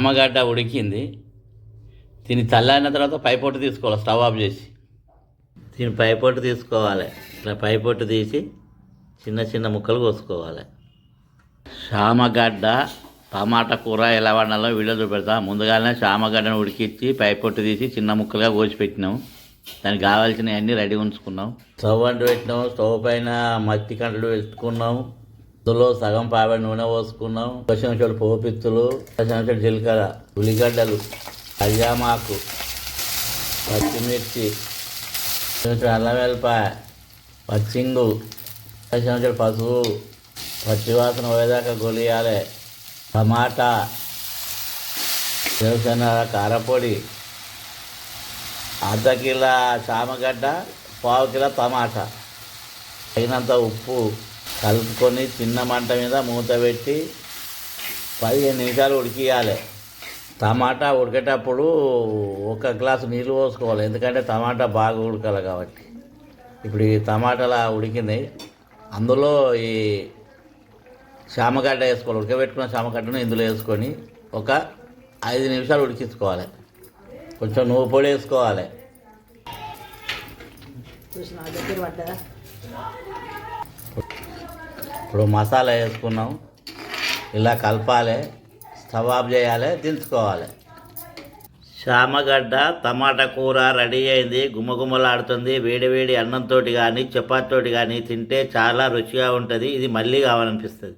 అమ్మగడ్డ ఉడికింది. దీన్ని చల్లారిన తర్వాత పైపొట్టు తీసుకోవాలి స్టవ్ ఆఫ్ చేసి. దీని పైపొట్టు తీసుకోవాలి. ఇట్లా పైపొట్టు తీసి చిన్న చిన్న ముక్కలు కోసుకోవాలి. శామగడ్డ టమాటా కూర ఎలా వండాలో వీడియో చూపెడతా. ముందుగానే శామగడ్డను ఉడికిచ్చి పైపొట్టు తీసి చిన్న ముక్కలుగా కోసి పెట్టినాం. దానికి కావాల్సినవి అన్నీ రెడీ ఉంచుకున్నాం. స్టవ్ అంటు పెట్టినాం. స్టవ్ పైన మట్టి కంటలు పెట్టుకున్నాం. అందులో సగం పాబడి నూనె పోసుకున్నాం. పచ్చిమిరపకాయలు పోపిత్తులు పచ్చిమిరపకాయలు జీలకర్ర ఉల్లిగడ్డలు కళ్యామాకు పచ్చిమిర్చి కొంచెం అల్లం వెల్లిపాయ పచ్చింగు పచ్చిమిరపకాయలు పసుపు పచ్చివాసన పోయేదాకా గొలియాలి టమాటా శివసేన కారపొడి అర్ధ కిలో చామగడ్డ పావు కిలో టమాటా తగినంత ఉప్పు కలుపుకొని చిన్న మంట మీద మూత పెట్టి పదిహేను నిమిషాలు ఉడికియాలి. టమాటా ఉడికేటప్పుడు ఒక గ్లాసు నీళ్ళు పోసుకోవాలి. ఎందుకంటే టమాటా బాగా ఉడకాలి కాబట్టి. ఇప్పుడు ఈ టమాటాలా ఉడికింది. అందులో ఈ శామగడ్డ వేసుకోవాలి. ఉడకబెట్టుకున్న శామగడ్డను ఇందులో వేసుకొని ఒక ఐదు నిమిషాలు ఉడికించుకోవాలి. కొంచెం నువ్వు పొడి వేసుకోవాలి. ఇప్పుడు మసాలా వేసుకున్నాం. ఇలా కలపాలి. స్టవ్ ఆఫ్ చేయాలి. దించుకోవాలి. చామగడ్డ టమాటా కూర రెడీ అయింది. గుమగుమలాడుతుంది. వేడి వేడి అన్నంతో కానీ చపాతీతోటి కానీ తింటే చాలా రుచిగా ఉంటుంది. ఇది మళ్ళీ కావాలనిపిస్తుంది.